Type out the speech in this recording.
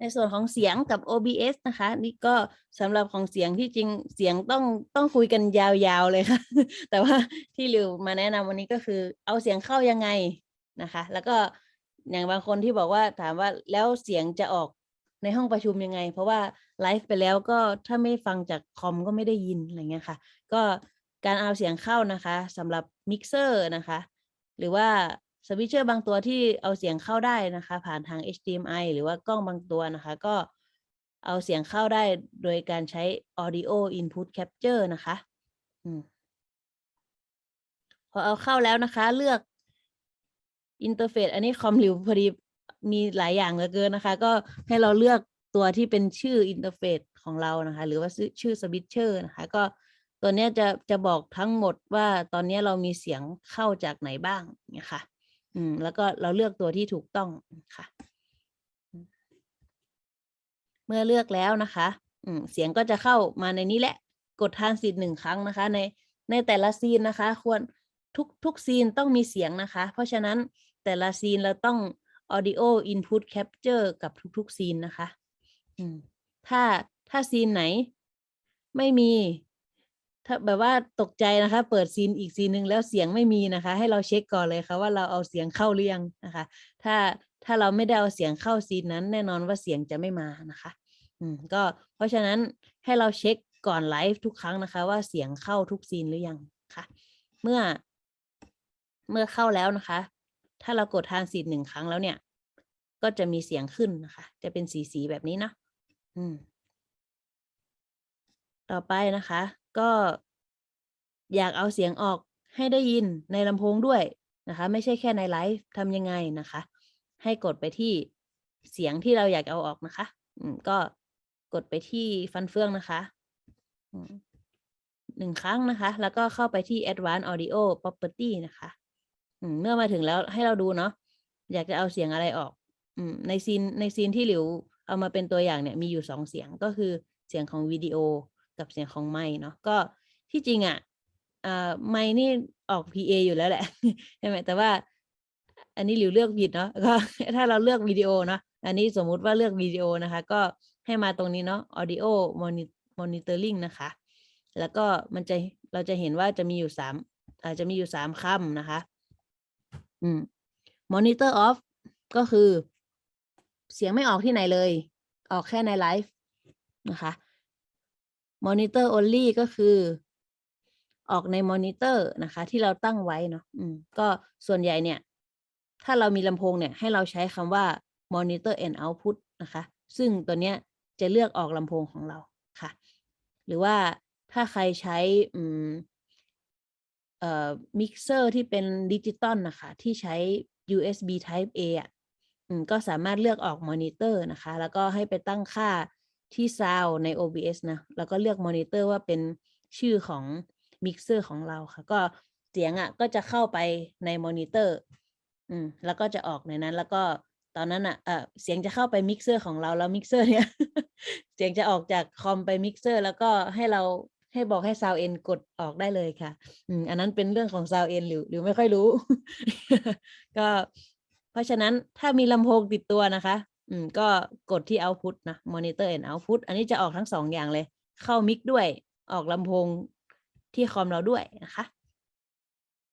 ในส่วนของเสียงกับ OBS นะคะ นี่ก็สำหรับของเสียงที่จริงเสียงต้องต้องคุยกันยาวๆเลยค่ะ แต่ว่าที่ริวมาแนะนำวันนี้ก็คือเอาเสียงเข้ายังไงนะคะ แล้วก็อย่างบางคนที่บอกว่าถามว่าแล้วเสียงจะออกในห้องประชุมยังไง เพราะว่าไลฟ์ไปแล้วก็ถ้าไม่ฟังจากคอมก็ไม่ได้ยินอะไรเงี้ยค่ะ ก็การเอาเสียงเข้านะคะสำหรับมิกเซอร์นะคะ หรือว่า สวิตเชอร์บางตัวที่เอาเสียงเข้าได้นะคะ ผ่านทาง HDMI หรือว่ากล้องบางตัวนะคะ ก็เอาเสียงเข้าได้โดยการใช้ audio input capture นะคะอพอเอาเข้าแล้วนะคะ เลือกอินเทอร์เฟซอันนี้คอมริวพอดีมีหลายอย่างเหลือเกินนะคะ ก็ให้เราเลือกตัวที่เป็นชื่ออินเทอร์เฟซของเรานะคะ หรือว่าชื่อสวิตเชอร์นะคะ ก็ตัวนี้จะจะบอกทั้งหมดว่าตอนนี้เรามีเสียงเข้าจากไหนบ้างเนี่ยค่ะ อืม แล้วก็เราเลือกตัวที่ถูกต้องค่ะ เมื่อเลือกแล้วนะคะ อืม เสียงก็จะเข้ามาในนี้แหละ กดทานสิทธิ์หนึ่งครั้งนะคะ ในในแต่ละซีนนะคะ ควรทุกทุกซีนต้องมีเสียงนะคะ เพราะฉะนั้นแต่ละซีนเราต้อง audio input capture กับทุกๆซีนนะคะ อืม ถ้าถ้าซีนไหน ไม่มี ถ้าแบบว่าตกใจนะคะ เปิดซีนอีกซีนหนึ่งแล้วเสียงไม่มีนะคะ ให้เราเช็คก่อนเลยค่ะว่าเราเอาเสียงเข้าหรือยังนะคะ ถ้าถ้าเราไม่ได้เอาเสียงเข้าซีนนั้น แน่นอนว่าเสียงจะไม่มานะคะอืมก็เพราะฉะนั้นให้เราเช็คก่อนไลฟ์ทุกครั้งนะคะ ว่าเสียงเข้าทุกซีนหรือยังค่ะ เมื่อ เมื่อเข้าแล้วนะคะ ถ้าเรากดทานสิทธิ์หนึ่งครั้งแล้วเนี่ย ก็จะมีเสียงขึ้นนะคะ จะเป็นสีสีแบบนี้เนาะอืม ต่อไปนะคะ ก็ อยากเอาเสียงออกให้ได้ยินในลำโพงด้วยนะคะ ไม่ใช่แค่ในไลฟ์ทำยังไงนะคะ ให้กดไปที่เสียงที่เราอยากเอาออกนะคะก็กดไปที่ฟันเฟืองนะคะหนึ่งครั้งนะคะ แล้วก็เข้าไปที่ Advanced Audio Property นะคะเมื่อมาถึงแล้วให้เราดูเนาะอยากจะเอาเสียงอะไรออกในซีนในซีนที่หลิวเอามาเป็นตัวอย่างเนี่ยมีอยู่สองเสียงก็คือเสียงของวิดีโอ กับเสียงของไมค์เนาะก็ที่จริงอะอ่าไมค์นี่ออก PA อยู่แล้วแหละใช่ไหมแต่ว่า อันนี้หลิวเลือกผิดเนาะก็ถ้าเราเลือกวิดีโอเนาะอันนี้สมมุติว่าเลือกวิดีโอนะคะ ก็ให้มาตรงนี้เนาะ audio moni- monitoring นะคะ แล้วก็มันจะเราจะเห็นว่าจะมีอยู่สามอาจจะมีอยู่สามคำนะคะ อืม monitor off ก็คือ เสียงไม่ออกที่ไหนเลย ออกแค่ในไลฟ์นะคะ monitor only ก็คือออกในมอนิเตอร์นะคะ ที่เราตั้งไว้เนาะอืมก็ส่วนใหญ่เนี่ย ถ้าเรามีลำโพงเนี่ย ให้เราใช้คำว่า monitor and output นะคะ ซึ่งตัวเนี้ยจะเลือกออกลำโพงของเราค่ะ หรือว่าถ้าใครใช้อืมเอ่อมิกเซอร์ที่เป็นดิจิตอลนะคะ ที่ใช้ USB Type A อะก็สามารถเลือกออกมอนิเตอร์นะคะ แล้วก็ให้ไปตั้งค่า ที่ Sound ใน OBS นะ แล้วก็เลือกมอนิเตอร์ว่าเป็นชื่อของมิกเซอร์ของเราค่ะ ก็เสียงอะก็จะเข้าไปในมอนิเตอร์ อืม แล้วก็จะออกในนั้น แล้วก็ตอนนั้นอะเออเสียงจะเข้าไปมิกเซอร์ของเรา แล้วมิกเซอร์เนี่ย เสียงจะออกจากคอมไปมิกเซอร์ แล้วก็ให้เราให้บอกให้ซาวเอ็นกดออกได้เลยค่ะ อืม อันนั้นเป็นเรื่องของซาวเอ็นหรือหรือไม่ค่อยรู้ ก็ เพราะฉะนั้นถ้ามีลำโพงติดตัวนะคะ อืมก็กดที่ output นะ monitor and output อันนี้จะออกทั้งสองอย่างเลย เข้ามิกด้วย ออกลำโพงที่คอมเราด้วยนะคะ